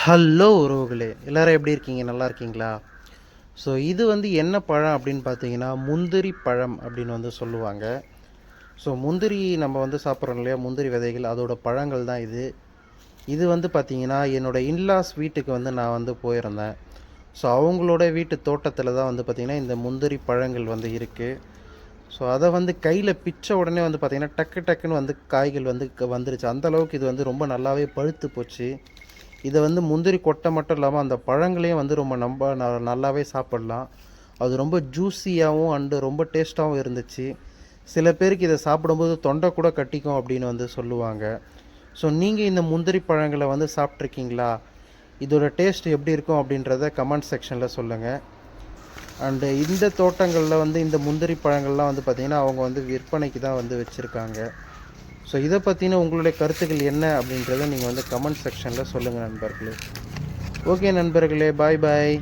Hello உறவுகளே எல்லோரும் எப்படி இருக்கீங்க? நல்லா இருக்கீங்களா? ஸோ இது வந்து என்ன பழம் அப்படின்னு பார்த்தீங்கன்னா முந்திரி பழம் அப்படின்னு வந்து சொல்லுவாங்க. ஸோ முந்திரி நம்ம வந்து சாப்பிட்றோம் இல்லையா? முந்திரி விதைகள் அதோட பழங்கள் தான் இது. இது வந்து பார்த்தீங்கன்னா என்னோடய இன்லாஸ் வீட்டுக்கு வந்து நான் வந்து போயிருந்தேன். ஸோ அவங்களோட வீட்டு தோட்டத்தில் தான் வந்து பார்த்திங்கன்னா இந்த முந்திரி பழங்கள் வந்து இருக்குது ஸோ அதை வந்து கையில் பிச்ச உடனே வந்து பார்த்திங்கன்னா டக்கு டக்குன்னு வந்து காய்கள் வந்து க- வந்துருச்சு அந்தளவுக்கு இது வந்து ரொம்ப நல்லாவே பழுத்து போச்சு. இதை வந்து முந்திரி கொட்டை மட்டும் இல்லாமல் அந்த பழங்களையும் வந்து ரொம்ப நம்ப ந- நல்லாவே சாப்பிடலாம். அது ரொம்ப ஜூஸியாகவும் அண்டு ரொம்ப டேஸ்ட்டாகவும் இருந்துச்சு. சில பேருக்கு இதை சாப்பிடும்போது தொண்டை கூட கட்டிக்கும் அப்படின்னு வந்து சொல்லுவாங்க. ஸோ நீங்கள் இந்த முந்திரி பழங்களை வந்து சாப்பிட்ருக்கீங்களா இதோட டேஸ்ட் எப்படி இருக்கும் அப்படின்றத கமெண்ட் செக்ஷனில் சொல்லுங்கள் அண்டு இந்த தோட்டங்களில் வந்து இந்த முந்திரி பழங்கள்லாம் வந்து பார்த்திங்கன்னா அவங்க வந்து விற்பனைக்கு தான் வந்து வச்சுருக்காங்க. ஸோ இதை பற்றின உங்களுடைய கருத்துக்கள் என்ன அப்படின்றத நீங்கள் வந்து கமெண்ட் செக்ஷனில் சொல்லுங்கள் நண்பர்களே. ஓகே நண்பர்களே. பாய் பாய்